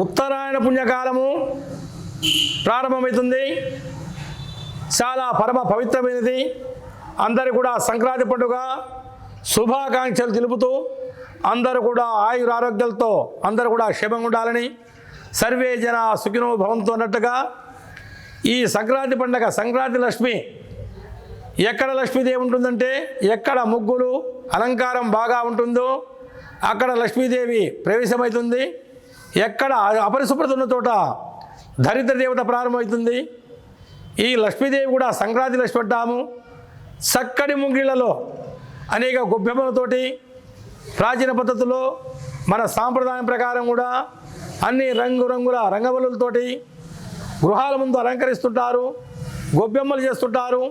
ఉత్తరాయణ పుణ్యకాలము ప్రారంభమవుతుంది. చాలా పరమ పవిత్రమైనది. అందరూ కూడా సంక్రాంతి పండుగ శుభాకాంక్షలు తెలుపుతూ అందరూ కూడా ఆయుర ఆరోగ్యాలతో అందరూ కూడా క్షేమంగా ఉండాలని సర్వే జన సుఖినో భవంతో అన్నట్టుగా ఈ సంక్రాంతి పండుగ సంక్రాంతి లక్ష్మి ఎక్కడ లక్ష్మీదేవి ఉంటుందంటే ఎక్కడ ముగ్గులు అలంకారం బాగా ఉంటుందో అక్కడ లక్ష్మీదేవి ప్రవేశమవుతుంది. ఎక్కడ అపరిశుభ్రత ఉన్న చోట దరిద్ర దేవత ప్రారంభమవుతుంది. ఈ లక్ష్మీదేవి కూడా సంక్రాంతి లక్ష్మి అంటాము. చక్కటి ముంగిళ్ళలో అనేక గొబ్బెమ్మలతోటి ప్రాచీన పద్ధతిలో మన సాంప్రదాయం ప్రకారం కూడా అన్ని రంగురంగుల రంగవల్లులతోటి గృహాల ముందు అలంకరిస్తుంటారు గొబ్బెమ్మలు చేస్తుంటారు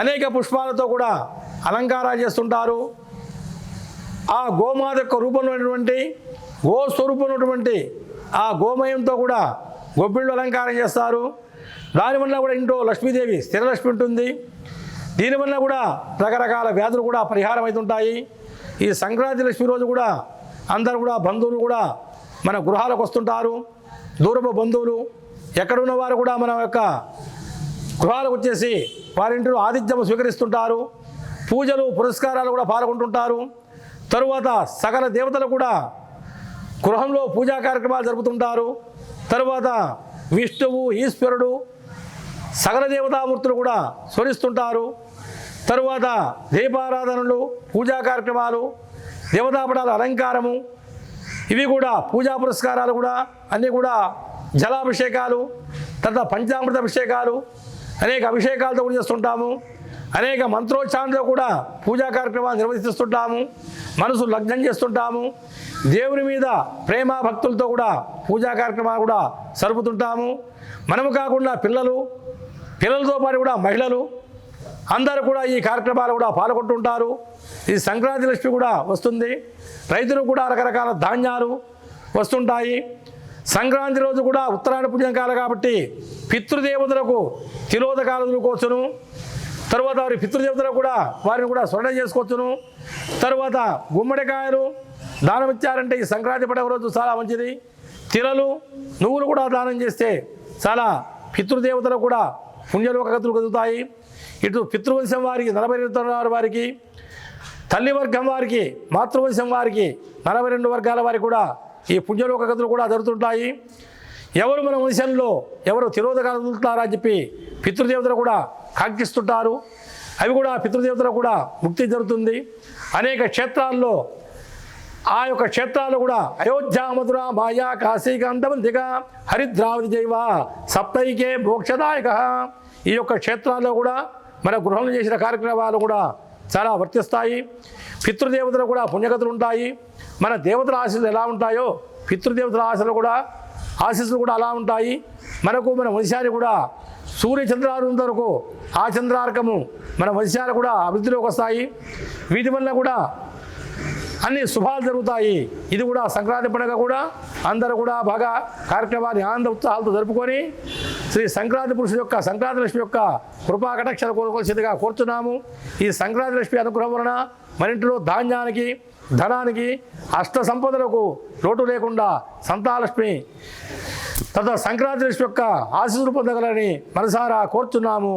అనేక పుష్పాలతో కూడా అలంకారాలు చేస్తుంటారు. ఆ గోమాత యొక్క రూపంలో ఉన్నటువంటి గో స్వరూపం ఉన్నటువంటి ఆ గోమయంతో కూడా గొబ్బిళ్ళు అలంకారం చేస్తారు. దానివల్ల కూడా ఇంట్లో లక్ష్మీదేవి స్థిరలక్ష్మి ఉంటుంది. దీనివల్ల కూడా రకరకాల వ్యాధులు కూడా పరిహారం అవుతుంటాయి ఈ సంక్రాంతి లక్ష్మి రోజు కూడా అందరు కూడా బంధువులు కూడా మన గృహాలకు వస్తుంటారు. దూరపు బంధువులు ఎక్కడున్న వారు కూడా మన యొక్క గృహాలకు వచ్చేసి వారింటిలో ఆతిథ్యం స్వీకరిస్తుంటారు. పూజలు పురస్కారాలు కూడా పాల్గొంటుంటారు. తరువాత సకల దేవతలు కూడా గృహంలో పూజా కార్యక్రమాలు జరుపుతుంటారు. తరువాత విష్ణువు ఈశ్వరుడు సకల దేవతామూర్తులు కూడా స్మరిస్తుంటారు. తరువాత దీపారాధనలు పూజా కార్యక్రమాలు దేవతాపటాల అలంకారము ఇవి కూడా పూజా పురస్కారాలు కూడా అన్నీ కూడా జలాభిషేకాలు తర్వాత పంచామృత అభిషేకాలు అనేక అభిషేకాలతో కూడా చేస్తుంటాము. అనేక మంత్రోచ్చారణలో కూడా పూజా కార్యక్రమాలు నిర్వహిస్తుంటాము. మనసు లగ్నం చేస్తుంటాము. దేవుని మీద ప్రేమ భక్తులతో కూడా పూజా కార్యక్రమాలు కూడా సరుపుతుంటాము మనము కాకుండా పిల్లలు పిల్లలతో పాటు కూడా మహిళలు అందరూ కూడా ఈ కార్యక్రమాలు కూడా పాల్గొంటుంటారు. ఈ సంక్రాంతి లక్ష్మి కూడా వస్తుంది. రైతులు కూడా రకరకాల ధాన్యాలు వస్తుంటాయి. సంక్రాంతి రోజు కూడా ఉత్తరాయణ పుణ్యకాలం కాబట్టి పితృదేవతలకు తిలోదకాలు కోసను తర్వాత వారి పితృదేవతలు కూడా వారిని కూడా స్వర్ణం చేసుకోవచ్చును. తర్వాత గుమ్మడికాయలు దానం ఇచ్చారంటే ఈ సంక్రాంతి పండుగ రోజు చాలా మంచిది. తిరలు నువ్వులు కూడా దానం చేస్తే చాలా పితృదేవతలు కూడా పుణ్యలోకగతులు కదుగుతాయి ఇటు పితృవంశం వారికి నలభై రెండు వారికి తల్లి వర్గం వారికి మాతృవంశం వారికి నలభై రెండు వర్గాల వారికి కూడా ఈ పుణ్యలోకగతులు కూడా జరుగుతుంటాయి. ఎవరు మన వంశంలో ఎవరు తిరోధకాలు చెప్పి పితృదేవతలు కూడా కాంక్షిస్తుంటారు. అవి కూడా పితృదేవతలు కూడా ముక్తి జరుగుతుంది. అనేక క్షేత్రాల్లో ఆ యొక్క క్షేత్రాలు కూడా అయోధ్య మధుర మాయా కాశీకాంతమంతిక హరిద్రావతి జైవ సప్తైకే మోక్షదాయక. ఈ యొక్క క్షేత్రాల్లో కూడా మన గృహంలో చేసిన కార్యక్రమాలు కూడా చాలా వర్తిస్తాయి. పితృదేవతలు కూడా పుణ్యగతులు ఉంటాయి. మన దేవతల ఆశలు ఎలా ఉంటాయో పితృదేవతల ఆశలు కూడా ఆశీస్సులు కూడా అలా ఉంటాయి. మనకు మన వంశాన్ని కూడా సూర్య చంద్రాలు వరకు ఆ చంద్రార్కము మన వంశాలు కూడా అభివృద్ధిలోకి వస్తాయి. వీటి వల్ల కూడా అన్ని శుభాలు జరుగుతాయి. ఇది కూడా సంక్రాంతి పండుగ కూడా అందరూ కూడా బాగా కార్యక్రమాన్ని ఆనంద ఉత్సాహాలతో జరుపుకొని శ్రీ సంక్రాంతి పురుషుడు యొక్క సంక్రాంతి లక్ష్మి యొక్క కృపా కటాక్షాలు కోరుకోవాల్సిందిగా కోరుతున్నాము ఈ సంక్రాంతి లక్ష్మి అనుగ్రహం వలన మరింటిలో ధాన్యానికి ధనానికి అష్ట సంపదలకు లోటు లేకుండా సంతాలక్ష్మి తద సంక్రాంతి లక్ష్మి యొక్క ఆశీస్సులు పొందగలని మనసారా కోరుతున్నాము